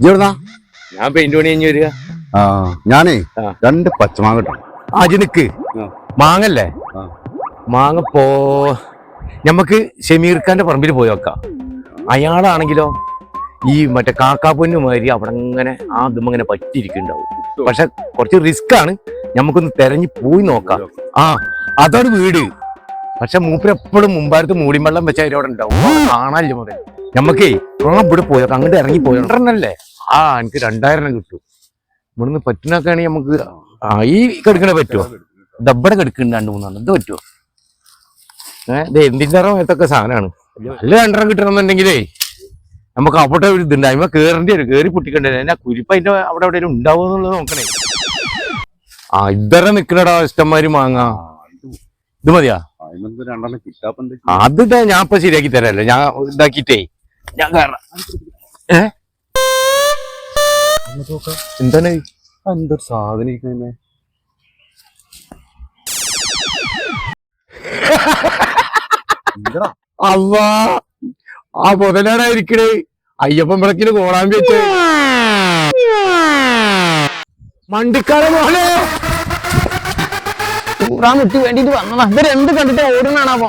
ഇവിടുന്നാ ഞാൻ പെയിന്റ് പണി കഴിഞ്ഞ് വരിക. ആ ഞാനേ രണ്ട് പച്ചമാങ്ങ കിട്ടും അജിനിക്ക് മാങ്ങല്ലേ? മാങ്ങ പോ നമുക്ക് ഷമീർ ഖാന്റെ പറമ്പിൽ പോയി നോക്കാം അയാളാണെങ്കിലോ ഈ മറ്റേ കാക്കാപ്പൊന്നു മാതിരി അവിടെ അങ്ങനെ ആ ഇതും ഇങ്ങനെ പറ്റിയിരിക്കുന്നുണ്ടാവും പക്ഷെ കുറച്ച് റിസ്ക് ആണ്. നമുക്കൊന്ന് തെരഞ്ഞു പോയി നോക്കാം. ആ അതാണ് വീട്. പക്ഷെ മൂപ്പര് എപ്പോഴും മുമ്പാരത്ത് മൂടിമള്ളം വെച്ച അവിടെ ഉണ്ടാവും. കാണാനില്ല മുതൽ നമുക്ക് ഇവിടെ പോയോ? അങ്ങോട്ട് ഇറങ്ങി പോയോ? രണ്ടെണ്ണല്ലേ ആ എനിക്ക് രണ്ടായിരം കിട്ടും. ഇവിടുന്ന് പറ്റുന്നൊക്കെയാണെങ്കിൽ നമുക്ക് ആ ഈ കെടുക്കണ പറ്റുമോ ദബ്ബടെ കെടുക്കുന്നുണ്ട് രണ്ട് മൂന്നാണ് ഇത് പറ്റുമോ ഏഹ് ഇത് എന്തിന്റെ മേത്തൊക്കെ സാധനമാണ് നല്ല രണ്ടെണ്ണം കിട്ടണമെന്നുണ്ടെങ്കിലേ നമുക്ക് അവിടെ ഒരു ഇതുണ്ട്. അതിമ കേറേണ്ടി വരും. കേറി പൊട്ടിക്കണ്ടേ എന്നാ കുരിപ്പ് അതിന്റെ അവിടെ എവിടെയും ഉണ്ടാവും എന്നുള്ളത് നോക്കണേ. ആ ഇതര നിക്കണടാ ഇഷ്ടന്മാര് മാങ്ങ. ഇത് മതിയാ? അതിനൊന്ന് രണ്ടെണ്ണം കിട്ടാപ്പന്ത് അത് ദേ ഞാൻ ഇപ്പൊ ശരിയാക്കി തരാല്ലോ? ഞാൻ ഇതാക്കിട്ടേ ഞാൻ കാരണം ഏ? എന്താണ്? എന്തൊരു സാധനം അവാ ആ മുതലാടാ ഇരിക്കണേ അയ്യപ്പൻ വിളക്കിന് കോളാൻ വെച്ച്. മണ്ടിക്കാല മോനെ! കൂടാൻ വിട്ട് വേണ്ടിട്ട് വന്നതാ. ഇവരെന്ത് കണ്ടിട്ട് ഓടുന്നാണാവോ